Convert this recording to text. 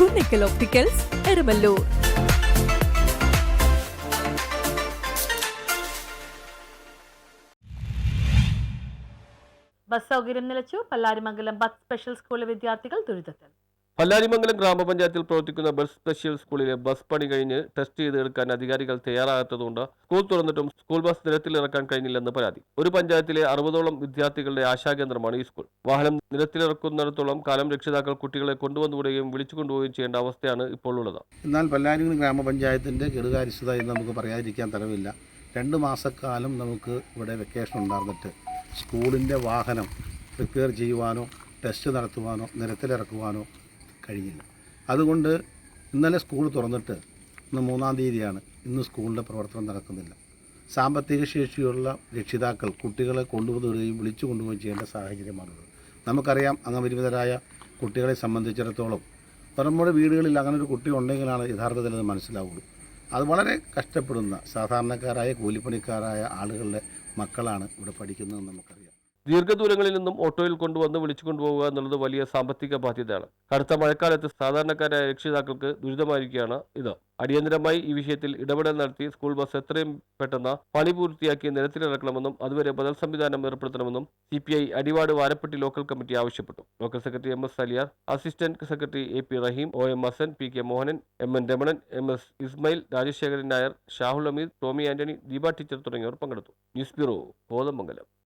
Kunnickal opticals Erumalloor bus സൗകര്യം നിലച്ചു Pallarimangalam bus special സ്കൂളിലെ വിദ്യാർത്ഥികൾ ദുരിതത്തിൽ. പല്ലാരിമംഗലം ഗ്രാമപഞ്ചായത്തിൽ പ്രവർത്തിക്കുന്ന ബസ് സ്പെഷ്യൽ സ്കൂളിലെ ബസ് പണി കഴിഞ്ഞ് ടെസ്റ്റ് ചെയ്ത് എടുക്കാൻ അധികാരികൾ തയ്യാറാകാത്തതുകൊണ്ട് സ്കൂൾ തുറന്നിട്ടും സ്കൂൾ ബസ് നിരത്തിലിറക്കാൻ കഴിഞ്ഞില്ലെന്ന് പരാതി. ഒരു പഞ്ചായത്തിലെ അറുപതോളം വിദ്യാർത്ഥികളുടെ ആശാകേന്ദ്രമാണ് ഈ സ്കൂൾ. വാഹനം നിരത്തിലിറക്കുന്നിടത്തോളം കാലം രക്ഷിതാക്കൾ കുട്ടികളെ കൊണ്ടുവന്നുവിടുകയും വിളിച്ചു കൊണ്ടുപോവുകയും ചെയ്യേണ്ട അവസ്ഥയാണ് ഇപ്പോൾ ഉള്ളത്. എന്നാൽ പല്ലാരിമംഗലം ഗ്രാമപഞ്ചായത്തിന്റെ കെടുകാര്യസ്ഥത എന്ന് നമുക്ക് പറയാതിരിക്കാൻ തരവില്ല രണ്ട് മാസക്കാലം നമുക്ക് ഇവിടെ വെക്കേഷൻ ഉണ്ടായിരുന്നിട്ട് സ്കൂളിന്റെ വാഹനം റിപ്പയർ ചെയ്യുവാനോ ടെസ്റ്റ് നടത്തുവാനോ നിരത്തിലിറക്കുവാനോ കഴിഞ്ഞില്ല. അതുകൊണ്ട് ഇന്നലെ സ്കൂൾ തുറന്നിട്ട് ഇന്ന് മൂന്നാം തീയതിയാണ് ഇന്ന് സ്കൂളിന്റെ പ്രവർത്തനം നടക്കുന്നില്ല. സാമ്പത്തിക ശേഷിയുള്ള രക്ഷിതാക്കൾ കുട്ടികളെ കൊണ്ടുവരികയും വിളിച്ചു കൊണ്ടുപോവുകയും ചെയ്യേണ്ട സാഹചര്യമാണുള്ളത്. നമുക്കറിയാം അംഗപരിമിതരായ കുട്ടികളെ സംബന്ധിച്ചിടത്തോളം നമ്മുടെ വീടുകളിൽ അങ്ങനെ ഒരു കുട്ടി ഉണ്ടെങ്കിലാണ് യഥാർത്ഥത്തിൽ അത് മനസ്സിലാവുള്ളൂ. അത് വളരെ കഷ്ടപ്പെടുന്ന സാധാരണക്കാരായ കൂലിപ്പണിക്കാരായ ആളുകളുടെ മക്കളാണ് ഇവിടെ പഠിക്കുന്നതെന്ന് നമുക്കറിയാം. ദീർഘദൂരങ്ങളിൽ നിന്നും ഓട്ടോയിൽ കൊണ്ടുവന്ന് വിളിച്ചു കൊണ്ടുപോകുക എന്നുള്ളത് വലിയ സാമ്പത്തിക ബാധ്യതയാണ്. കടുത്ത മഴക്കാലത്ത് സാധാരണക്കാരായ രക്ഷിതാക്കൾക്ക് ദുരിതമായിരിക്കുകയാണ് ഇത്. അടിയന്തരമായി ഈ വിഷയത്തിൽ ഇടപെടൽ നടത്തി സ്കൂൾ ബസ് എത്രയും പെട്ടെന്ന് പണി പൂർത്തിയാക്കി നിരത്തിലിറക്കണമെന്നും അതുവരെ ബദൽ സംവിധാനം ഏർപ്പെടുത്തണമെന്നും C P I Adivad Varappetty local committee ആവശ്യപ്പെട്ടു. Local secretary M S Aliyar assistant secretary A P Rahim O M Hasan P K Mohanan M N Ramanan M S Ismail Rajasekharan Nair Shahul Hameed Tomy Antony Deepa teacher തുടങ്ങിയവർ പങ്കെടുത്തു. News bureau Kothamangalam.